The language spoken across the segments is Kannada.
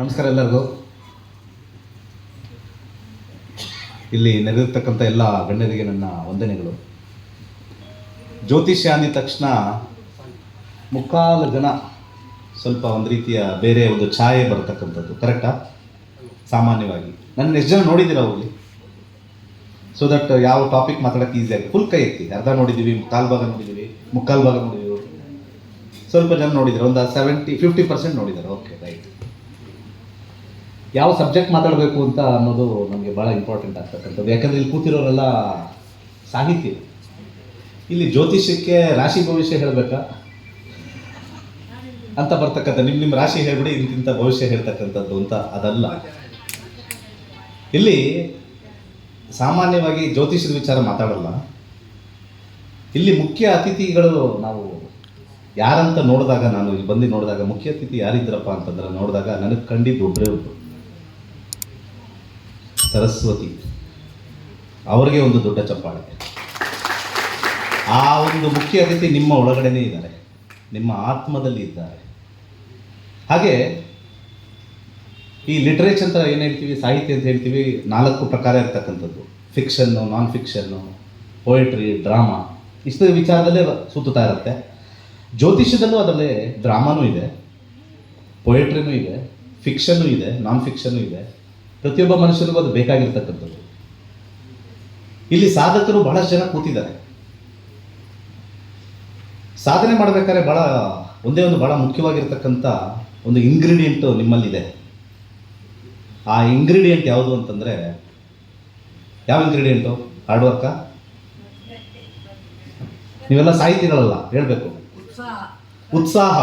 ನಮಸ್ಕಾರ ಎಲ್ಲರಿಗೂ. ಇಲ್ಲಿ ನೆರೆದಿರ್ತಕ್ಕಂಥ ಎಲ್ಲ ಗಣ್ಯರಿಗೆ ನನ್ನ ವಂದನೆಗಳು. ಜ್ಯೋತಿಷ್ಯ ಅಂದಿದ ತಕ್ಷಣ ಮುಕ್ಕಾಲು ಜನ ಸ್ವಲ್ಪ ಒಂದು ರೀತಿಯ ಬೇರೆ ಒಂದು ಛಾಯೆ ಬರ್ತಕ್ಕಂಥದ್ದು ಕರೆಕ್ಟಾ ಸಾಮಾನ್ಯವಾಗಿ. ನನ್ನ ಎಷ್ಟು ಜನ ನೋಡಿದ್ದೀರಾ ಹೋಗಲಿ ಸೊ ದಟ್ ಯಾವ ಟಾಪಿಕ್ ಮಾತಾಡಕ್ಕೆ ಈಸಿ ಆಗಿ ಫುಲ್ ಕೈ ಎತ್ತಿ. ಅರ್ಧ ನೋಡಿದ್ದೀವಿ, ಕಾಲು ಭಾಗ ನೋಡಿದ್ದೀವಿ, ಮುಕ್ಕಾಲು ಭಾಗ ನೋಡಿದ್ದೀವಿ. ಸ್ವಲ್ಪ ಜನ ನೋಡಿದ್ದಾರೆ, ಒಂದು ಸೆವೆಂಟಿ ಫಿಫ್ಟಿ ಪರ್ಸೆಂಟ್ ನೋಡಿದ್ದಾರೆ. ಓಕೆ ರೈಟ್ ಯಾವ ಸಬ್ಜೆಕ್ಟ್ ಮಾತಾಡಬೇಕು ಅಂತ ಅನ್ನೋದು ನಮಗೆ ಭಾಳ ಇಂಪಾರ್ಟೆಂಟ್ ಆಗ್ತಕ್ಕಂಥದ್ದು. ಯಾಕಂದರೆ ಇಲ್ಲಿ ಕೂತಿರೋರೆಲ್ಲ ಸಾಹಿತ್ಯ. ಇಲ್ಲಿ ಜ್ಯೋತಿಷ್ಯಕ್ಕೆ ರಾಶಿ ಭವಿಷ್ಯ ಹೇಳಬೇಕಾ? ಅಂತ ಬರ್ತಕ್ಕಂಥ ನಿಮ್ಮ ನಿಮ್ಮ ರಾಶಿ ಹೇಳ್ಬಿಡಿ ಇಂತಿಂಥ ಭವಿಷ್ಯ ಹೇಳ್ತಕ್ಕಂಥದ್ದು ಅಂತ ಅದಲ್ಲ. ಇಲ್ಲಿ ಸಾಮಾನ್ಯವಾಗಿ ಜ್ಯೋತಿಷ್ಯದ ವಿಚಾರ ಮಾತಾಡಲ್ಲ. ಇಲ್ಲಿ ಮುಖ್ಯ ಅತಿಥಿಗಳು ನಾವು ಯಾರಂತ ನೋಡಿದಾಗ, ನಾನು ಇಲ್ಲಿ ಬಂದು ನೋಡಿದಾಗ ಮುಖ್ಯ ಅತಿಥಿ ಯಾರಿದ್ರಪ್ಪ ಅಂತಂದ್ರೆ ನೋಡಿದಾಗ ನನಗೆ ಕಂಡಿದ್ದು ಒಬ್ಬರೇ ಒಬ್ಬರು ಸರಸ್ವತಿ. ಅವರಿಗೆ ಒಂದು ದೊಡ್ಡ ಚಪ್ಪಾಳೆ. ಆ ಒಂದು ಮುಖ್ಯ ಅತಿಥಿ ನಿಮ್ಮ ಒಳಗಡೆನೇ ಇದ್ದಾರೆ. ನಿಮ್ಮ ಆತ್ಮದಲ್ಲಿ ಇದ್ದಾರೆ. ಹಾಗೆ ಈ ಲಿಟ್ರೇಚರ್ ಅಂತ ಏನು ಹೇಳ್ತೀವಿ? ಸಾಹಿತ್ಯ ಅಂತ ಹೇಳ್ತೀವಿ? ನಾಲ್ಕು ಪ್ರಕಾರ ಇರ್ತಕ್ಕಂಥದ್ದು. ಫಿಕ್ಷನ್ನು ನಾನ್ ಫಿಕ್ಷನ್ನು ಪೊಯೆಟ್ರಿ ಡ್ರಾಮಾ ಇಷ್ಟು ವಿಚಾರದಲ್ಲೇ ಸುತ್ತುತ್ತಾ ಇರುತ್ತೆ. ಜ್ಯೋತಿಷ್ಯದಲ್ಲೂ ಅದರಲ್ಲಿ ಡ್ರಾಮಾನೂ ಇದೆ. ಪೊಯೆಟ್ರಿನೂ ಇದೆ. ಫಿಕ್ಷನ್ನು ಇದೆ. ನಾನ್ ಫಿಕ್ಷನ್ನು ಇದೆ. ಪ್ರತಿಯೊಬ್ಬ ಮನುಷ್ಯನಿಗೂ ಅದು ಬೇಕಾಗಿರ್ತಕ್ಕಂಥದ್ದು. ಇಲ್ಲಿ ಸಾಧಕರು ಬಹಳಷ್ಟು ಜನ ಕೂತಿದ್ದಾರೆ. ಸಾಧನೆ ಮಾಡಬೇಕಾದ್ರೆ ಭಾಳ ಒಂದೇ ಒಂದು ಭಾಳ ಮುಖ್ಯವಾಗಿರ್ತಕ್ಕಂಥ ಒಂದು ಇಂಗ್ರೀಡಿಯೆಂಟ್ ನಿಮ್ಮಲ್ಲಿದೆ. ಆ ಇಂಗ್ರೀಡಿಯೆಂಟ್ ಯಾವುದು ಅಂತಂದರೆ ಯಾವ ಇಂಗ್ರೀಡಿಯೆಂಟು ಹಾರ್ಡ್ ವರ್ಕ ನೀವೆಲ್ಲ ಸಾಹಿತಿಗಳಲ್ಲ ಹೇಳಬೇಕು. ಉತ್ಸಾಹ.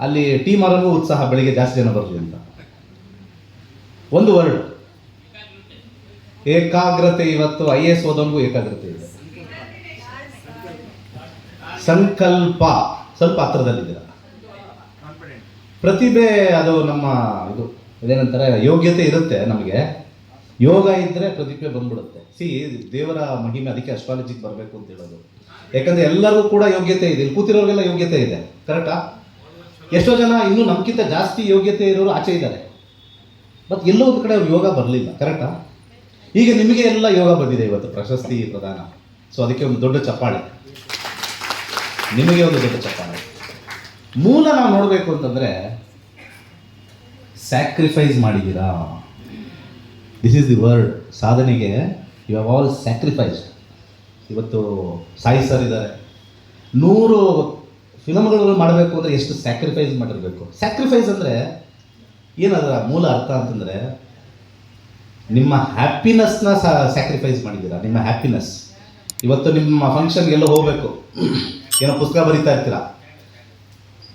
ಅಲ್ಲಿ ಟೀಮ್ ಅವರಿಗೂ ಉತ್ಸಾಹ ಬೆಳಿಗ್ಗೆ ಜಾಸ್ತಿ ಜನ ಬರಲಿ ಅಂತ. ಒಂದು ವರ್ಡ್. ಏಕಾಗ್ರತೆ ಇವತ್ತು ಐ ಎಸ್ ಓದೋನ್ಗೂ ಏಕಾಗ್ರತೆ ಇದೆ. ಸಂಕಲ್ಪ. ಸ್ವಲ್ಪ ಹತ್ರದಲ್ಲಿದ್ದೀರ? ಪ್ರತಿಭೆ ಅದು ನಮ್ಮ ಇದು ಇದೇನಂತಾರೆ ಯೋಗ್ಯತೆ ಇರುತ್ತೆ ನಮಗೆ. ಯೋಗ ಇದ್ದರೆ ಪ್ರತಿಭೆ ಬಂದ್ಬಿಡುತ್ತೆ. ಸಿ, ದೇವರ ಮಹಿಮೆ, ಅದಕ್ಕೆ ಅಸ್ಟ್ರಾಲಜಿಗೆ ಬರಬೇಕು ಅಂತ ಹೇಳೋದು. ಯಾಕಂದ್ರೆ ಎಲ್ಲರಿಗೂ ಕೂಡ ಯೋಗ್ಯತೆ ಇದೆ. ಇಲ್ಲಿ ಕೂತಿರೋರಿಗೆಲ್ಲ ಯೋಗ್ಯತೆ ಇದೆ. ಕರೆಕ್ಟಾ ಎಷ್ಟೋ ಜನ ಇನ್ನೂ ನಮ್ಗಿಂತ ಜಾಸ್ತಿ ಯೋಗ್ಯತೆ ಇರೋರು ಆಚೆ ಇದ್ದಾರೆ. ಬಟ್ ಎಲ್ಲೋ ಒಂದು ಕಡೆ ಅವ್ರು ಯೋಗ ಬರಲಿಲ್ಲ ಕರೆಕ್ಟಾ ಈಗ ನಿಮಗೆ ಎಲ್ಲ ಯೋಗ ಬಂದಿದೆ ಇವತ್ತು, ಪ್ರಶಸ್ತಿ ಪ್ರದಾನ. ಸೊ ಅದಕ್ಕೆ ಒಂದು ದೊಡ್ಡ ಚಪ್ಪಾಳೆ. ನಿಮಗೆ ಒಂದು ದೊಡ್ಡ ಚಪ್ಪಾಳೆ. ಮೂಲ ನಾವು ನೋಡಬೇಕು ಅಂತಂದರೆ ಸ್ಯಾಕ್ರಿಫೈಸ್ ಮಾಡಿದ್ದೀರಾ? ದಿಸ್ ಈಸ್ ದಿ ವರ್ಡ್ ಸಾಧನೆಗೆ ಯು ಹ್ಯಾವ್ ಆಲ್ ಸ್ಯಾಕ್ರಿಫೈಸ್ ಇವತ್ತು ಸಾಯಿ ಸರ್ ಇದ್ದಾರೆ. ನೂರು ಫಿಲಮ್ಗಳು ಮಾಡಬೇಕು ಅಂದರೆ ಎಷ್ಟು ಸ್ಯಾಕ್ರಿಫೈಸ್ ಮಾಡಿರಬೇಕು? ಸ್ಯಾಕ್ರಿಫೈಸ್ ಅಂದರೆ ಏನದರ ಮೂಲ ಅರ್ಥ ಅಂತಂದರೆ, ನಿಮ್ಮ ಹ್ಯಾಪಿನೆಸ್ನ ಸ್ಯಾಕ್ರಿಫೈಸ್ ಮಾಡಿದ್ದೀರಾ? ನಿಮ್ಮ ಹ್ಯಾಪಿನೆಸ್ ಇವತ್ತು ನಿಮ್ಮ ಫಂಕ್ಷನ್ಗೆಲ್ಲ ಹೋಗಬೇಕು. ಏನೋ ಪುಸ್ತಕ ಬರೀತಾ ಇರ್ತೀರ?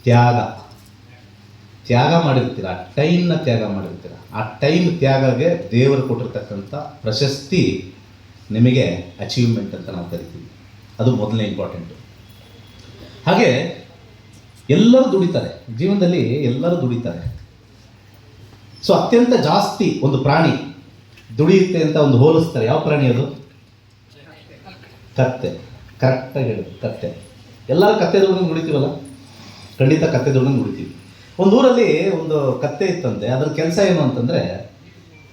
ತ್ಯಾಗ. ತ್ಯಾಗ ಮಾಡಿರ್ತೀರ? ಟೈಮ್ನ ತ್ಯಾಗ ಮಾಡಿರ್ತೀರ? ಆ ಟೈಮ್ ತ್ಯಾಗಗೆ ದೇವರು ಕೊಟ್ಟಿರ್ತಕ್ಕಂಥ ಪ್ರಶಸ್ತಿ ನಿಮಗೆ ಅಚೀವ್ಮೆಂಟ್ ಅಂತ ನಾವು ಕರಿತೀವಿ. ಅದು ಮೊದಲನೇ ಇಂಪಾರ್ಟೆಂಟು ಹಾಗೆ ಎಲ್ಲರೂ ದುಡಿತಾರೆ. ಜೀವನದಲ್ಲಿ ಎಲ್ಲರೂ ದುಡಿತಾರೆ. ಸೊ ಅತ್ಯಂತ ಜಾಸ್ತಿ ಒಂದು ಪ್ರಾಣಿ ದುಡಿಯುತ್ತೆ ಅಂತ ಒಂದು ಹೋಲಿಸ್ತಾರೆ. ಯಾವ ಪ್ರಾಣಿ ಅದು? ಕತ್ತೆ. ಕರೆಕ್ಟಾಗಿ ಹೇಳೋದು ಕತ್ತೆ. ಎಲ್ಲರೂ ಕತ್ತೆ ದುಡ್ಡು ದುಡಿತೀವಲ್ಲ? ಖಂಡಿತ ಕತ್ತೆ ದುಡ್ಡು ದುಡಿತೀವಿ. ಒಂದು ಊರಲ್ಲಿ ಒಂದು ಕತ್ತೆ ಇತ್ತಂತೆ, ಅದ್ರ ಕೆಲಸ ಏನು ಅಂತಂದರೆ,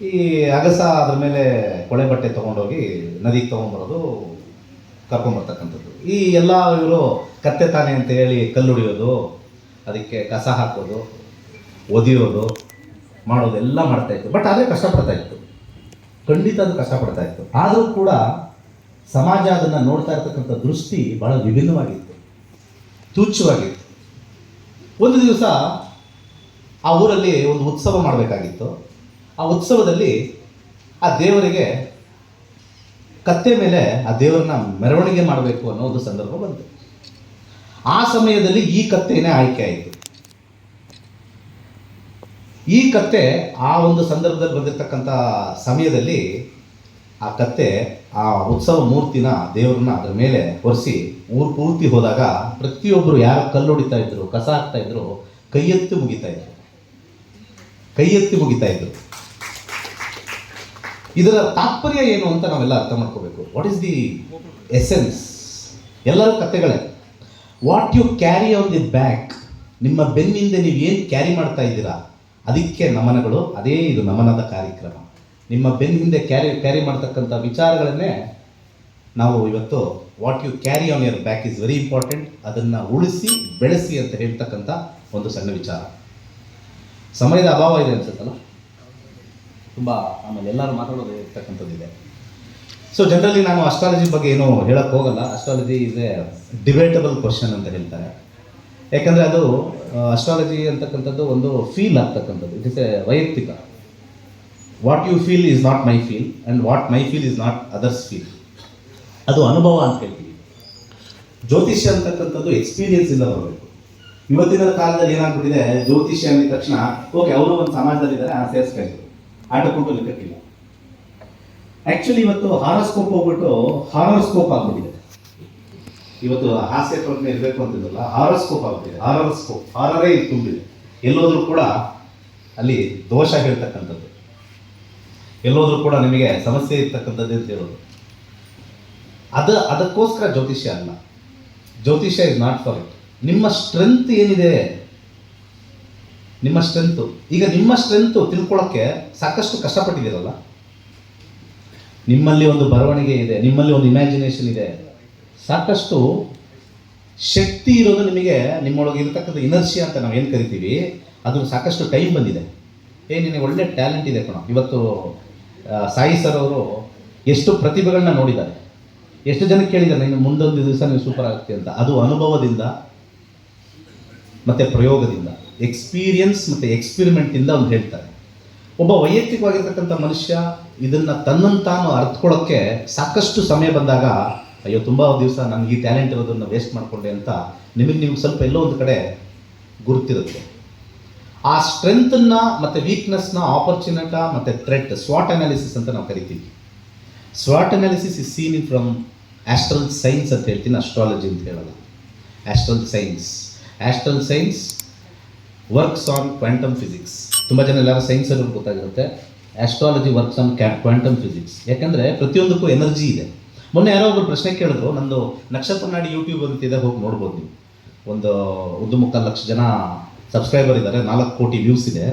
ಈ ಅಗಸ ಅದ್ರ ಮೇಲೆ ಕೊಳೆ ಬಟ್ಟೆ ತೊಗೊಂಡೋಗಿ ನದಿಗೆ ತೊಗೊಂಬರೋದು, ಕರ್ಕೊಂಬರ್ತಕ್ಕಂಥದ್ದು. ಈ ಎಲ್ಲ ಇವರು ಕತ್ತೆ ತಾನೆ ಅಂತ ಹೇಳಿ ಕಲ್ಲು ಹೊಡಿಯೋದು, ಅದಕ್ಕೆ ಕಸ ಹಾಕೋದು, ಒದಿಯೋದು ಮಾಡೋದು ಎಲ್ಲ ಮಾಡ್ತಾ ಇತ್ತು. ಬಟ್ ಅದೇ ಕಷ್ಟಪಡ್ತಾ ಇತ್ತು. ಖಂಡಿತ ಅದು ಕಷ್ಟಪಡ್ತಾ ಇತ್ತು. ಆದರೂ ಕೂಡ ಸಮಾಜ ಅದನ್ನು ನೋಡ್ತಾ ಇರ್ತಕ್ಕಂಥ ದೃಷ್ಟಿ ಬಹಳ ವಿಭಿನ್ನವಾಗಿತ್ತು. ತುಚ್ಛವಾಗಿತ್ತು. ಒಂದು ದಿವಸ ಆ ಊರಲ್ಲಿ ಒಂದು ಉತ್ಸವ ಮಾಡಬೇಕಾಗಿತ್ತು. ಆ ಉತ್ಸವದಲ್ಲಿ ಆ ದೇವರಿಗೆ ಕತ್ತೆ ಮೇಲೆ ಆ ದೇವರನ್ನ ಮೆರವಣಿಗೆ ಮಾಡಬೇಕು ಅನ್ನೋ ಒಂದು ಸಂದರ್ಭ ಬಂತು. ಆ ಸಮಯದಲ್ಲಿ ಈ ಕತ್ತೆನೇ ಆಯ್ಕೆ ಆಯಿತು. ಈ ಕತ್ತೆ ಆ ಒಂದು ಸಂದರ್ಭದಲ್ಲಿ ಬಂದಿರತಕ್ಕಂಥ ಸಮಯದಲ್ಲಿ ಆ ಕತ್ತೆ ಆ ಉತ್ಸವ ಮೂರ್ತಿನ ದೇವರನ್ನ ಅದರ ಮೇಲೆ ಒರೆಸಿ ಊರು ಪೂರ್ತಿ ಹೋದಾಗ ಪ್ರತಿಯೊಬ್ಬರು ಯಾರು ಕಲ್ಲು ಹೊಡಿತಾ ಇದ್ರು, ಕಸ ಹಾಕ್ತಾ ಇದ್ರು ಕೈ ಎತ್ತಿ ಮುಗಿತಾ ಇದ್ರು. ಕೈ ಎತ್ತಿ ಮುಗಿತಾ ಇದ್ರು. ಇದರ ತಾತ್ಪರ್ಯ ಏನು ಅಂತ ನಾವೆಲ್ಲ ಅರ್ಥ ಮಾಡ್ಕೋಬೇಕು. ವಾಟ್ ಇಸ್ ದಿ ಎಸೆನ್ಸ್ ಎಲ್ಲರೂ ಕತೆಗಳೇ what you carry on the back ನಿಮ್ಮ ಬೆನ್ನಿಂದ ನೀವು ಏನು ಕ್ಯಾರಿ ಮಾಡ್ತಾ ಇದ್ದೀರಾ? ಅದಕ್ಕೆ ನಮನಗಳು, ಅದೇ ಇದು ನಮನದ ಕಾರ್ಯಕ್ರಮ. ನಿಮ್ಮ ಬೆನ್ನ ಹಿಂದೆ ಕ್ಯಾರಿ ಕ್ಯಾರಿ ಮಾಡ್ತಕ್ಕಂಥ ವಿಚಾರಗಳನ್ನೇ ನಾವು ಇವತ್ತು what you carry on your back is very important ಅದನ್ನು ಉಳಿಸಿ, ಬೆಳೆಸಿ ಅಂತ ಹೇಳ್ತಕ್ಕಂಥ ಒಂದು ಸಣ್ಣ ವಿಚಾರ. ಸಮಯದ ಅಭಾವ ಇದೆ ಅನ್ಸುತ್ತಲ್ಲ? ತುಂಬ ಆಮೇಲೆ ಎಲ್ಲರೂ ಮಾತಾಡೋದು ಇರ್ತಕ್ಕಂಥದ್ದಿದೆ ಸೊ ಜನರಲಿ ನಾನು ಅಸ್ಟ್ರಾಲಜಿ ಬಗ್ಗೆ ಏನು ಹೇಳಕ್ಕೆ ಹೋಗಲ್ಲ. Astrology is a debatable question ಅಂತ ಹೇಳ್ತಾರೆ. ಯಾಕಂದರೆ ಅದು ಅಸ್ಟ್ರಾಲಜಿ ಅಂತಕ್ಕಂಥದ್ದು ಒಂದು ಫೀಲ್ ಆಗ್ತಕ್ಕಂಥದ್ದು. ಇಟ್ ಇಸ್ ಎ ವೈಯಕ್ತಿಕ. What you feel is not my feel and what my feel is not others feel ಅದು ಅನುಭವ ಅಂತ ಹೇಳ್ತೀವಿ. ಜ್ಯೋತಿಷ್ಯ ಅಂತಕ್ಕಂಥದ್ದು ಎಕ್ಸ್ಪೀರಿಯನ್ಸ್ ಇಂದ ಬರಬೇಕು. ಇವತ್ತಿನ ಕಾಲದಲ್ಲಿ ಏನಾಗ್ಬಿಟ್ಟಿದೆ, ಜ್ಯೋತಿಷ್ಯ ಅಂದ ತಕ್ಷಣ ಓಕೆ ಅವರು ಒಂದು ಸಮಾಜದಲ್ಲಿದ್ದಾರೆ ಆ ಸೇರಿಸ್ಕೊಂಡು. ಆಟಕೊಂಡು ಲೆಕ್ಕಕ್ಕಿಲ್ಲ. ಆ್ಯಕ್ಚುಲಿ ಇವತ್ತು ಹಾರೋಸ್ಕೋಪ್ ಹೋಗ್ಬಿಟ್ಟು ಹಾರೋಸ್ಕೋಪ್ ಆಗ್ಬಿಟ್ಟಿದೆ. ಇವತ್ತು ಹಾಸ್ಯ ಪ್ರಜ್ಞೆ ಇರಬೇಕು ಅಂತಿದ್ದಲ್ಲ ಹಾರಸ್ಕೋಪ್ ಆಗುತ್ತೆ. ಹಾರಸ್ಕೋಪ್ ಹಾರರೇ ತುಂಬಿದೆ. ಎಲ್ಲೋದ್ರೂ ಕೂಡ ಅಲ್ಲಿ ದೋಷ ಹೇಳ್ತಕ್ಕಂಥದ್ದು. ಎಲ್ಲೋದ್ರೂ ಕೂಡ ನಿಮಗೆ ಸಮಸ್ಯೆ ಇರ್ತಕ್ಕಂಥದ್ದು ಅಂತ ಹೇಳೋದು. ಅದ, ಅದಕ್ಕೋಸ್ಕರ ಜ್ಯೋತಿಷ್ಯ ಅಲ್ಲ. ಜ್ಯೋತಿಷ್ಯ ಇಸ್ ನಾಟ್ ಫಾರ್ ಇಟ್ ನಿಮ್ಮ ಸ್ಟ್ರೆಂತ್ ಏನಿದೆ? ನಿಮ್ಮ ಸ್ಟ್ರೆಂತು ಈಗ ನಿಮ್ಮ ಸ್ಟ್ರೆಂತು ತಿಳ್ಕೊಳ್ಳೋಕ್ಕೆ ಸಾಕಷ್ಟು ಕಷ್ಟಪಟ್ಟಿದ್ದೀರಲ್ಲ? ನಿಮ್ಮಲ್ಲಿ ಒಂದು ಬರವಣಿಗೆ ಇದೆ, ನಿಮ್ಮಲ್ಲಿ ಒಂದು ಇಮ್ಯಾಜಿನೇಷನ್ ಇದೆ. ಸಾಕಷ್ಟು ಶಕ್ತಿ ಇರೋದು ನಿಮಗೆ ನಿಮ್ಮೊಳಗೆ ಇರತಕ್ಕಂಥ ಇನರ್ಷಿ ಅಂತ ನಾವು ಏನು ಕರಿತೀವಿ? ಅದು ಸಾಕಷ್ಟು ಟೈಮ್ ಬಂದಿದೆ. ಏ, ನಿನಗೆ ಒಳ್ಳೆ ಟ್ಯಾಲೆಂಟ್ ಇದೆ ಕಣ. ಇವತ್ತು ಸಾಯಿ ಸರ್ ಅವರು ಎಷ್ಟು ಪ್ರತಿಭೆಗಳನ್ನ ನೋಡಿದ್ದಾರೆ. ಎಷ್ಟು ಜನಕ್ಕೆ ಕೇಳಿದ್ದಾರೆ ನೀನು ಮುಂದೊಂದು ದಿವಸ ನೀವು ಸೂಪರ್ ಆಗುತ್ತೆ ಅಂತ. ಅದು ಅನುಭವದಿಂದ ಮತ್ತು ಪ್ರಯೋಗದಿಂದ ಎಕ್ಸ್ಪೀರಿಯನ್ಸ್ ಮತ್ತು ಎಕ್ಸ್ಪಿರಿಮೆಂಟಿಂದ ಅವ್ನು ಹೇಳ್ತಾರೆ. ಒಬ್ಬ ವೈಯಕ್ತಿಕವಾಗಿರ್ತಕ್ಕಂಥ ಮನುಷ್ಯ ಇದನ್ನು ತನ್ನನ್ನು ತಾನು ಅರ್ಥಕೊಳ್ಳೋಕ್ಕೆ ಸಾಕಷ್ಟು ಸಮಯ ಬಂದಾಗ ಅಯ್ಯೋ, ತುಂಬ ದಿವಸ ನನಗೆ ಈ ಟ್ಯಾಲೆಂಟ್ ಇರೋದನ್ನು ವೇಸ್ಟ್ ಮಾಡಿಕೊಂಡೆ ಅಂತ ನಿಮಗೆ ನೀವು ಸ್ವಲ್ಪ ಎಲ್ಲೋ ಒಂದು ಕಡೆ ಗುರುತಿರುತ್ತೆ. ಆ ಸ್ಟ್ರೆಂತನ್ನ ಮತ್ತು ವೀಕ್ನೆಸ್ನ ಆಪರ್ಚುನಿಟ ಮತ್ತು ಥ್ರೆಟ್ ಸ್ವಾಟ್ ಅನಾಲಿಸಿಸ್ ಅಂತ ನಾವು ಕರಿತೀವಿ. ಸ್ವಾಟ್ analysis is seen in from astral science ಅಂತ ಹೇಳ್ತೀನಿ ಅಸ್ಟ್ರಾಲಜಿ ಅಂತ ಹೇಳಲ್ಲ. Astral science astral science works on quantum physics ತುಂಬ ಜನ ಎಲ್ಲರ ಸೈನ್ಸ್ ಅಲ್ಲಿ ಗೊತ್ತಾಗಿರುತ್ತೆ. ಆಸ್ಟ್ರಾಲಜಿ ವರ್ಕ್ಸ್ ಆನ್ ಕ್ಯಾ ಕ್ವಾಂಟಮ್ ಫಿಸಿಕ್ಸ್ ಯಾಕಂದರೆ ಪ್ರತಿಯೊಂದಕ್ಕೂ ಎನರ್ಜಿ ಇದೆ. ಮೊನ್ನೆ ಯಾರೋ ಒಬ್ಬರು ಪ್ರಶ್ನೆ ಕೇಳಿದ್ರು, ನಂದು ನಕ್ಷತ್ರ ನಾಡಿ ಯೂಟ್ಯೂಬ್ ಅಂತಿದೆ ಹೋಗಿ ನೋಡ್ಬೋದು ನೀವು. ಒಂದು ಒಂದು ಮುಕ್ಕಾಲು ಲಕ್ಷ ಜನ ಸಬ್ಸ್ಕ್ರೈಬರ್ ಇದ್ದಾರೆ ನಾಲ್ಕು ಕೋಟಿ ವ್ಯೂಸ್ ಇದೆ.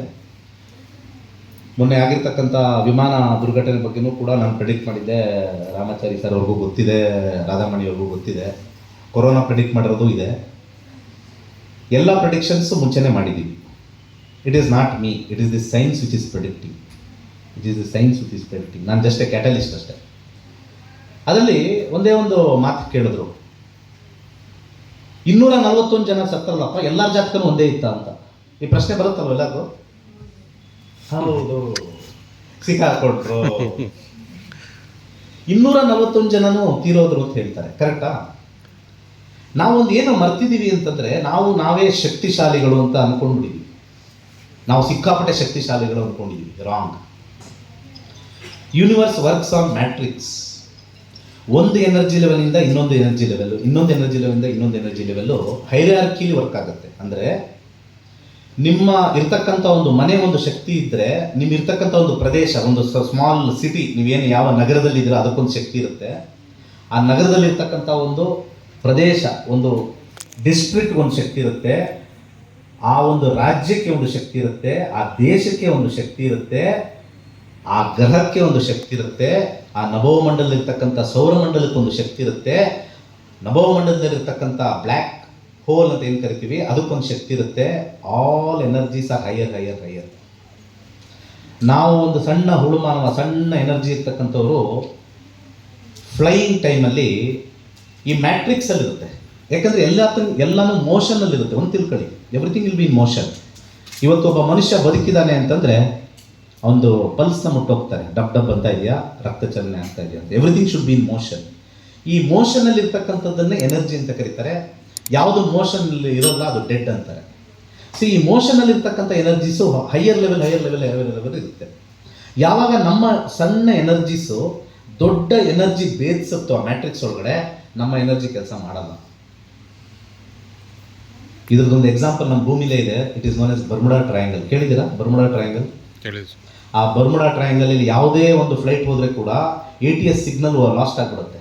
ಮೊನ್ನೆ ಆಗಿರ್ತಕ್ಕಂಥ ವಿಮಾನ ದುರ್ಘಟನೆ ಬಗ್ಗೆನೂ ಕೂಡ ನಾನು ಪ್ರೆಡಿಕ್ಟ್ ಮಾಡಿದ್ದೆ. ರಾಮಾಚಾರಿ ಸರ್ ಅವ್ರಿಗೂ ಗೊತ್ತಿದೆ, ರಾಧಾಮಣಿ ಅವ್ರಿಗೂ ಗೊತ್ತಿದೆ. ಕೊರೋನಾ ಪ್ರೆಡಿಕ್ಟ್ ಮಾಡಿರೋದು ಇದೆ. ಎಲ್ಲ ಪ್ರೆಡಿಕ್ಷನ್ಸ್ ಮುಂಚೆನೇ ಮಾಡಿದ್ದೀವಿ it is not me it is the science which is predicting it is the science which is predicting ನಾನು ಜಸ್ಟ್ ಎ ಕ್ಯಾಟಲಿಸ್ಟ್ ಅಷ್ಟೇ. ಅದರಲ್ಲಿ ಒಂದೇ ಒಂದು ಮಾತು ಕೇಳಿದ್ರು. ಇನ್ನೂರ ನಲವತ್ತೊಂದು ಜನ ಸತ್ತರಲ್ಲಪ್ಪ ಎಲ್ಲರ ಜಾತಕನೂ ಒಂದೇ ಇತ್ತ ಅಂತ. ಈ ಪ್ರಶ್ನೆ ಬರುತ್ತಲ್ವ ಎಲ್ಲರಿಗೂ? ಹೌದು. ಸಿಕ್ಕಾಕೊಟ್ರು ಇನ್ನೂರ ನಲವತ್ತೊಂದು ಜನನು ತೀರೋದ್ರು ಅಂತ ಹೇಳ್ತಾರೆ ಕರೆಕ್ಟಾ? ನಾವೊಂದು ಏನು ಮರ್ತಿದ್ದೀವಿ ಅಂತಂದ್ರೆ ನಾವು ನಾವೇ ಶಕ್ತಿಶಾಲಿಗಳು ಅಂತ ಅನ್ಕೊಂಡ್ಬಿಟ್ಟಿದ್ದೀವಿ ನಾವು ಸಿಕ್ಕಾಪಟ್ಟೆ ಶಕ್ತಿಶಾಲಿಗಳು ಅನ್ಕೊಂಡಿದ್ದೀವಿ wrong universe works on matrix ಒಂದು ಎನರ್ಜಿ ಲೆವೆಲಿಂದ ಇನ್ನೊಂದು ಎನರ್ಜಿ ಲೆವೆಲ್ ಇನ್ನೊಂದು ಎನರ್ಜಿ ಲೆವೆಲಿಂದ ಇನ್ನೊಂದು ಎನರ್ಜಿ ಲೆವೆಲ್ಲು ಹೈರಾರ್ಕಿಲಿ ವರ್ಕ್ ಆಗುತ್ತೆ. ಅಂದರೆ ನಿಮ್ಮ ಇರ್ತಕ್ಕಂಥ ಒಂದು ಮನೆ ಒಂದು ಶಕ್ತಿ ಇದ್ದರೆ ನಿಮ್ಮ ಇರ್ತಕ್ಕಂಥ ಒಂದು ಪ್ರದೇಶ, ಒಂದು ಸ್ಮಾಲ್ ಸಿಟಿ ನೀವೇನು ಯಾವ ನಗರದಲ್ಲಿದ್ದೀರೋ ಅದಕ್ಕೊಂದು ಶಕ್ತಿ ಇರುತ್ತೆ. ಆ ನಗರದಲ್ಲಿ ಇರ್ತಕ್ಕಂಥ ಒಂದು ಪ್ರದೇಶ, ಒಂದು ಡಿಸ್ಟ್ರಿಕ್ಟ್ ಒಂದು ಶಕ್ತಿ ಇರುತ್ತೆ. ಆ ಒಂದು ರಾಜ್ಯಕ್ಕೆ ಒಂದು ಶಕ್ತಿ ಇರುತ್ತೆ, ಆ ದೇಶಕ್ಕೆ ಒಂದು ಶಕ್ತಿ ಇರುತ್ತೆ, ಆ ಗ್ರಹಕ್ಕೆ ಒಂದು ಶಕ್ತಿ ಇರುತ್ತೆ. ಆ ನಭೋಮಂಡಲದಲ್ಲಿರ್ತಕ್ಕಂಥ ಸೌರಮಂಡಲಕ್ಕೆ ಒಂದು ಶಕ್ತಿ ಇರುತ್ತೆ. ನಭೋಮಂಡಲದಲ್ಲಿರ್ತಕ್ಕಂಥ ಬ್ಲ್ಯಾಕ್ ಹೋಲ್ ಅಂತ ಏನು ಕರಿತೀವಿ? ಅದಕ್ಕೊಂದು ಶಕ್ತಿ ಇರುತ್ತೆ. All energies are higher higher higher ನಾವು ಒಂದು ಸಣ್ಣ ಹುಳುಮಾನವ ಸಣ್ಣ ಎನರ್ಜಿ ಇರ್ತಕ್ಕಂಥವ್ರು ಫ್ಲೈಯಿಂಗ್ ಟೈಮಲ್ಲಿ ಈ ಮ್ಯಾಟ್ರಿಕ್ಸಲ್ಲಿ ಇರುತ್ತೆ ಯಾಕಂದರೆ ಎಲ್ಲ ಎಲ್ಲನೂ ಮೋಷನಲ್ಲಿರುತ್ತೆ ಒಂದು ತಿಳ್ಕೊಳ್ಳಿ. Everything will be in motion ಇವತ್ತು ಒಬ್ಬ ಮನುಷ್ಯ ಬದುಕಿದ್ದಾನೆ ಅಂತಂದರೆ ಒಂದು ಪಲ್ಸ್ನ ಮುಟ್ಟೋಗ್ತಾರೆ. ಡಬ್ ಡಬ್ ಅಂತ ಇದೆಯಾ? ರಕ್ತ ಚಲನೆ ಆಗ್ತಾ ಇದೆಯಾ ಅಂತ. Everything should be in motion ಈ ಮೋಷನಲ್ಲಿ ಇರ್ತಕ್ಕಂಥದ್ದನ್ನೇ ಎನರ್ಜಿ ಅಂತ ಕರೀತಾರೆ. ಯಾವುದು ಮೋಷನ್ ಇರೋಲ್ಲ ಅದು ಡೆಡ್ ಅಂತಾರೆ. ಸೊ ಈ ಮೋಷನಲ್ಲಿ ಇರ್ತಕ್ಕಂಥ energies higher level higher level higher level ಇರುತ್ತೆ. ಯಾವಾಗ ನಮ್ಮ ಸಣ್ಣ ಎನರ್ಜೀಸು ದೊಡ್ಡ ಎನರ್ಜಿ ಭೇದಿಸುತ್ತೋ ಆ ಮ್ಯಾಟ್ರಿಕ್ಸ್ ಒಳಗಡೆ, ನಮ್ಮ ಎನರ್ಜಿ ಕೆಲಸ ಮಾಡಲ್ಲ. ಇದ್ರದ್ದೊಂದು ಎಕ್ಸಾಂಪಲ್ ನಮ್ಮ ಭೂಮಿಲೇ ಇದೆ. It is known as Bermuda triangle ಕೇಳಿದ್ದೀರಾ? ಬರ್ಮುಡಾ ಟ್ರಯಾಂಗಲ್ ಕೇಳಿದ್ರು ಆ ಬರ್ಮುಡಾ ಟ್ರಯಾಂಗಲಲ್ಲಿ ಯಾವುದೇ ಒಂದು ಫ್ಲೈಟ್ ಹೋದರೆ ಕೂಡ A T S signal lost ಆಗಿಬಿಡುತ್ತೆ.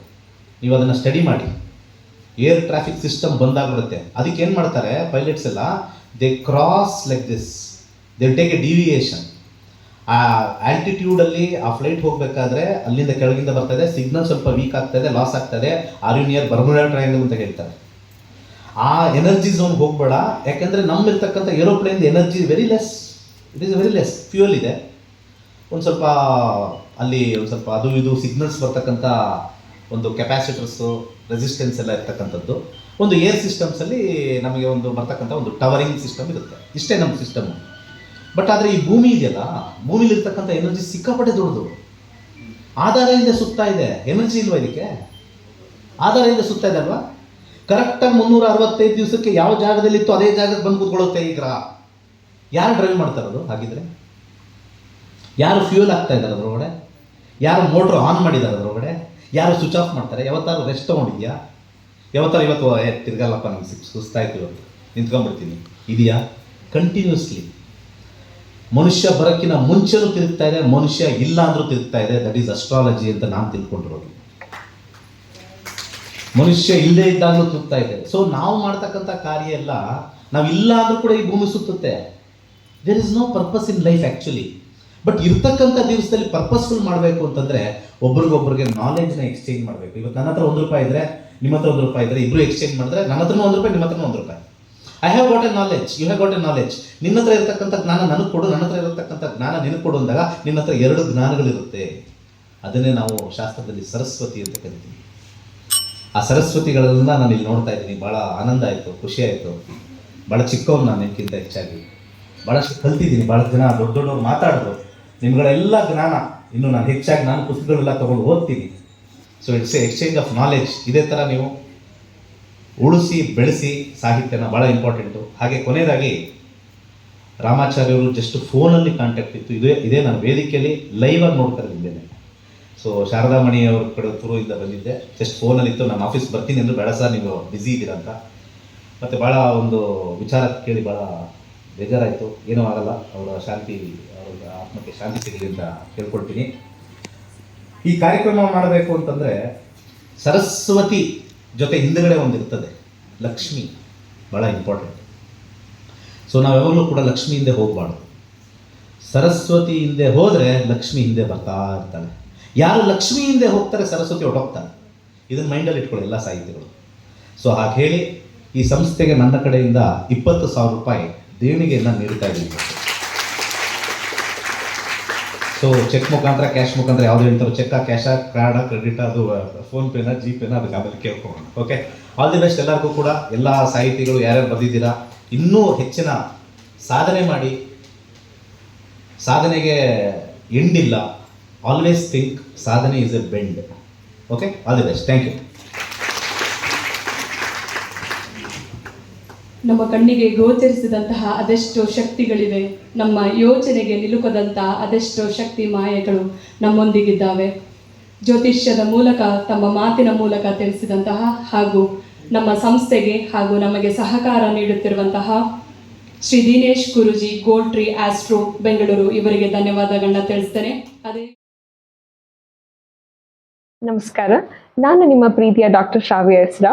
ನೀವು ಅದನ್ನು ಸ್ಟಡಿ ಮಾಡಿ. ಏರ್ ಟ್ರಾಫಿಕ್ ಸಿಸ್ಟಮ್ ಬಂದಾಗ್ಬಿಡುತ್ತೆ. ಅದಕ್ಕೆ ಏನು ಮಾಡ್ತಾರೆ ಪೈಲಟ್ಸ್ ಎಲ್ಲ they cross like this they take a deviation ಆ ಆಲ್ಟಿಟ್ಯೂಡಲ್ಲಿ ಆ ಫ್ಲೈಟ್ ಹೋಗಬೇಕಾದ್ರೆ ಅಲ್ಲಿಂದ ಕೆಳಗಿಂದ ಬರ್ತಾ ಇದೆ. ಸಿಗ್ನಲ್ ಸ್ವಲ್ಪ ವೀಕ್ ಆಗ್ತಾ ಇದೆ ಲಾಸ್ ಆಗ್ತಾ ಇದೆ. Are you near Bermuda triangle ಅಂತ ಹೇಳ್ತಾರೆ. ಆ ಎನರ್ಜಿ ಝೋನ್ ಹೋಗಬೇಡ. ಯಾಕೆಂದರೆ ನಮ್ಮಿರ್ತಕ್ಕಂಥ aeroplane energy very less it is very less fuel ಇದೆ. ಒಂದು ಸ್ವಲ್ಪ ಅಲ್ಲಿ ಒಂದು ಸ್ವಲ್ಪ ಅದು ಇದು ಸಿಗ್ನಲ್ಸ್ ಬರ್ತಕ್ಕಂಥ ಒಂದು ಕೆಪಾಸಿಟರ್ಸು ರೆಸಿಸ್ಟೆನ್ಸ್ ಎಲ್ಲ ಇರ್ತಕ್ಕಂಥದ್ದು. ಒಂದು ಏರ್ ಸಿಸ್ಟಮ್ಸಲ್ಲಿ ನಮಗೆ ಒಂದು ಬರ್ತಕ್ಕಂಥ ಒಂದು ಟವರಿಂಗ್ ಸಿಸ್ಟಮ್ ಇರುತ್ತೆ. ಇಷ್ಟೇ ನಮ್ಮ ಸಿಸ್ಟಮು ಬಟ್ ಆದರೆ ಈ ಭೂಮಿ ಇದೆಯಲ್ಲ, ಭೂಮಿಲಿ ಇರ್ತಕ್ಕಂಥ ಎನರ್ಜಿ ಸಿಕ್ಕಾಪಟ್ಟೆ ದೊಡ್ಡದು. ಆಧಾರದಿಂದ ಸುತ್ತಾ ಇದೆ. ಎನರ್ಜಿ ಇಲ್ವಾ ಇದಕ್ಕೆ? ಆಧಾರದಿಂದ ಸುತ್ತಾ ಇದೆ ಅಲ್ವಾ? ಕರೆಕ್ಟಾಗಿ ಮುನ್ನೂರ ಅರವತ್ತೈದು ದಿವಸಕ್ಕೆ ಯಾವ ಜಾಗದಲ್ಲಿತ್ತು ಅದೇ ಜಾಗಕ್ಕೆ ಬಂದು ಕೂತ್ಕೊಳ್ಳುತ್ತೆ ಈ ಗ್ರಹ. ಯಾರು ಡ್ರೈವ್ ಮಾಡ್ತಾರದು ಹಾಗಿದ್ರೆ? ಯಾರು ಫ್ಯೂಯಲ್ ಆಗ್ತಾ ಇದ್ದಾರೆ ಅದರೊಳಗಡೆ? ಯಾರು ಮೋಟ್ರ್ ಆನ್ ಮಾಡಿದ್ದಾರೆ ಅದರೊಳಗಡೆ? ಯಾರು ಸ್ವಿಚ್ ಆಫ್ ಮಾಡ್ತಾರೆ? ಯಾವತ್ತಾರು ರೆಸ್ಟ್ ತೊಗೊಂಡಿದ್ಯಾ? ಯಾವತ್ತಾರು ಇವತ್ತು ತಿರ್ಗಲ್ಲಪ್ಪ ನಂಗೆ ಸಿಕ್ ಸುಸ್ತಾಯ್ತು ಇವತ್ತು ನಿಂತ್ಕೊಂಡ್ಬಿಡ್ತೀನಿ. ಇದೆಯಾ? ಕಂಟಿನ್ಯೂಸ್ಲಿ ಮನುಷ್ಯ ಬರೋಕ್ಕಿಂತ ಮುಂಚೆನೂ ತಿರುಗ್ತಾ ಇದೆ, ಮನುಷ್ಯ ಇಲ್ಲ ಅಂದ್ರೂ ತಿರುಗ್ತಾ ಇದೆ. ದಟ್ ಈಸ್ ಅಸ್ಟ್ರಾಲಜಿ ಅಂತ ನಾನು ತಿಳ್ಕೊಂಡಿರೋದು. ಮನುಷ್ಯ ಇಲ್ಲೇ ಇದ್ದಾಗಲೂ ತಿರುಗ್ತಾ ಇದೆ ಸೊ ನಾವು ಮಾಡ್ತಕ್ಕಂಥ ಕಾರ್ಯ ಎಲ್ಲ ನಾವು ಇಲ್ಲ ಅಂದ್ರೂ ಕೂಡ ಈ ಭೂಮಿ ಸುತ್ತುತ್ತೆ. There is no purpose in life actually but ಇರ್ತಕ್ಕಂಥ ದಿವಸದಲ್ಲಿ ಪರ್ಪಸ್ಫುಲ್ ಮಾಡಬೇಕು ಅಂತಂದ್ರೆ ಒಬ್ರಿಗೊಬ್ರಿಗೆ ನಾಲೆಜ್ನ ಎಕ್ಸ್ಚೇಂಜ್ ಮಾಡಬೇಕು. ಇವತ್ತು ನನ್ನ ಹತ್ರ ಒಂದು ರೂಪಾಯಿ ಇದ್ರೆ ನಿಮ್ಮ ಹತ್ರ ಒಂದು ರೂಪಾಯಿ ಇದ್ರೆ ಇಬ್ರು ಎಕ್ಸ್ಚೇಂಜ್ ಮಾಡಿದ್ರೆ ನನ್ನ ಹತ್ರ ಒಂದು ರೂಪಾಯಿ, ನಿಮ್ಮ ಹತ್ರ ಒಂದು ರೂಪಾಯಿ. I have got a knowledge you have got a knowledge ನಿನ್ನ ಹತ್ರ ಇರತಕ್ಕಂಥ ಜ್ಞಾನ ನನಗೆ ಕೊಡು, ನನ್ನ ಹತ್ರ ಇರತಕ್ಕಂಥ ಜ್ಞಾನ ನಿನಗೆ ಕೊಡು ಅಂದಾಗ ನಿನ್ನ ಹತ್ರ ಎರಡು ಜ್ಞಾನಗಳಿರುತ್ತೆ. ಅದನ್ನೇ ನಾವು ಶಾಸ್ತ್ರದಲ್ಲಿ ಸರಸ್ವತಿ ಅಂತ ಕರಿತೀವಿ. ಆ ಸರಸ್ವತಿಗಳನ್ನ ನಾನು ಇಲ್ಲಿ ನೋಡ್ತಾ ಇದ್ದೀನಿ. ಭಾಳ ಆನಂದ ಆಯಿತು, ಖುಷಿ ಆಯಿತು. ಭಾಳ ಚಿಕ್ಕವನು ನಾನು ನಿಮ್ಗಿಂತ ಹೆಚ್ಚಾಗಿ. ಭಾಳಷ್ಟು ಕಲ್ತಿದ್ದೀನಿ ಭಾಳ ಜನ ದೊಡ್ಡ ದೊಡ್ಡವ್ರು ಮಾತಾಡಿದ್ರು. ನಿಮ್ಗಳೆಲ್ಲ ಜ್ಞಾನ. ಇನ್ನು ನಾನು ಹೆಚ್ಚಾಗಿ ನಾನು ಪುಸ್ತಕಗಳೆಲ್ಲ ತಗೊಂಡು ಓದ್ತೀನಿ. So it's a exchange of knowledge ಇದೇ ಥರ ನೀವು ಉಳಿಸಿ, ಬೆಳೆಸಿ ಸಾಹಿತ್ಯನ ಭಾಳ ಇಂಪಾರ್ಟೆಂಟು ಹಾಗೆ ಕೊನೆಯದಾಗಿ ರಾಮಾಚಾರ್ಯವರು ಜಸ್ಟ್ ಫೋನಲ್ಲಿ ಕಾಂಟ್ಯಾಕ್ಟ್ ಇತ್ತು. ಇದೇ ಇದೇ ನಾನು ವೇದಿಕೆಯಲ್ಲಿ ಲೈವಾಗಿ ನೋಡ್ತಾ ಇದ್ದೇನೆ. ಸೊ ಶಾರದಾಮಣಿ ಅವ್ರ ಕಡೆ ಥ್ರೂ ಇಂದ ಬಂದಿದ್ದೆ. ಜಸ್ಟ್ ಫೋನಲ್ಲಿ ಇತ್ತು. ನಾನು ಆಫೀಸ್ ಬರ್ತೀನಿ ಅಂದರೆ ಬೇಡ ಸರ್, ನೀವು ಬ್ಯುಸಿ ಇದ್ದೀರಾ ಅಂತ. ಮತ್ತು ಭಾಳ ಒಂದು ವಿಚಾರ ಕೇಳಿ ಭಾಳ ಬೇಜಾರಾಯಿತು. ಏನೂ ಆಗಲ್ಲ. ಅವರ ಶಾಂತಿ, ಅವರ ಆತ್ಮಕ್ಕೆ ಶಾಂತಿ ಸಿಗಲಿ ಅಂತ ಕೇಳ್ಕೊಳ್ತೀನಿ. ಈ ಕಾರ್ಯಕ್ರಮ ಮಾಡಬೇಕು ಅಂತಂದರೆ ಸರಸ್ವತಿ ಜೊತೆ ಹಿಂದುಗಡೆ ಒಂದು ಇರ್ತದೆ. ಲಕ್ಷ್ಮಿ ಭಾಳ ಇಂಪಾರ್ಟೆಂಟ್ ಸೊ ನಾವು ಯಾವಾಗಲೂ ಕೂಡ ಲಕ್ಷ್ಮಿ ಹಿಂದೆ ಹೋಗಬಾರ್ದು. ಸರಸ್ವತಿ ಹಿಂದೆ ಹೋದರೆ ಲಕ್ಷ್ಮಿ ಹಿಂದೆ ಬರ್ತಾ ಇರ್ತಾಳೆ. ಯಾರು ಲಕ್ಷ್ಮಿ ಹಿಂದೆ ಹೋಗ್ತಾರೆ, ಸರಸ್ವತಿ ಹೊಟ್ಟೋಗ್ತಾರೆ ಇದನ್ನು ಮೈಂಡಲ್ಲಿ ಇಟ್ಕೊಳ್ಳಿ ಎಲ್ಲ ಸಾಹಿತ್ಯಗಳು. ಸೊ ಹಾಗೆ ಹೇಳಿ ಈ ಸಂಸ್ಥೆಗೆ ನನ್ನ ಕಡೆಯಿಂದ ಇಪ್ಪತ್ತು ಸಾವಿರ ರೂಪಾಯಿ ದೇಣಿಗೆಯನ್ನು ನೀಡ್ತಾ ಇದ್ದೀನಿ. ಸೊ ಚೆಕ್ ಮುಖಾಂತರ ಕ್ಯಾಶ್ ಮುಖಾಂತರ ಯಾವ್ದು ಹೇಳ್ತಾರೋ ಚೆಕ್ ಕ್ಯಾಶ ಕಾರ್ಡ ಕ್ರೆಡಿಟ್ ಅದು ಫೋನ್ ಪೇನ ಜಿ ಪೇನ ಅದಕ್ಕೆ ಆಮೇಲೆ ಕೇಳ್ಕೊಳ್ಳೋಣ. ಓಕೆ ಆಲ್ ದಿ ಬೆಸ್ಟ್ ಎಲ್ಲರಿಗೂ ಕೂಡ. ಎಲ್ಲ ಸಾಹಿತಿಗಳು ಯಾರ್ಯಾರು ಬರೆದಿದ್ದೀರಾ ಇನ್ನೂ ಹೆಚ್ಚಿನ ಸಾಧನೆ ಮಾಡಿ. ಸಾಧನೆಗೆ ಎಂಡಿಲ್ಲ ಆಲ್ವೇಸ್ ಥಿಂಕ್ ಸಾಧನೆ is a bend okay all the best thank you ನಮ್ಮ ಕಣ್ಣಿಗೆ ಗೋಚರಿಸಿದಂತಹ ಅದೆಷ್ಟೋ ಶಕ್ತಿಗಳಿವೆ, ನಮ್ಮ ಯೋಚನೆಗೆ ನಿಲುಕದಂತಹ ಅದೆಷ್ಟೋ ಶಕ್ತಿ ಮಾಯೆಗಳು ನಮ್ಮೊಂದಿಗಿದ್ದಾವೆ. ಜ್ಯೋತಿಷ್ಯದ ಮೂಲಕ, ತಮ್ಮ ಮಾತಿನ ಮೂಲಕ ತಿಳಿಸಿದಂತಹ ಹಾಗೂ ನಮ್ಮ ಸಂಸ್ಥೆಗೆ ಹಾಗೂ ನಮಗೆ ಸಹಕಾರ ನೀಡುತ್ತಿರುವಂತಹ Shri Dinesh Guruji gold tree astro Bengaluru ಇವರಿಗೆ ಧನ್ಯವಾದಗಳನ್ನ ತಿಳಿಸ್ತೇನೆ. ಅದೇ ನಮಸ್ಕಾರ. ನಾನು ನಿಮ್ಮ ಪ್ರೀತಿಯ ಡಾಕ್ಟರ್ ಶ್ರಾವ್ಯ ಹೆಸ್ರಾ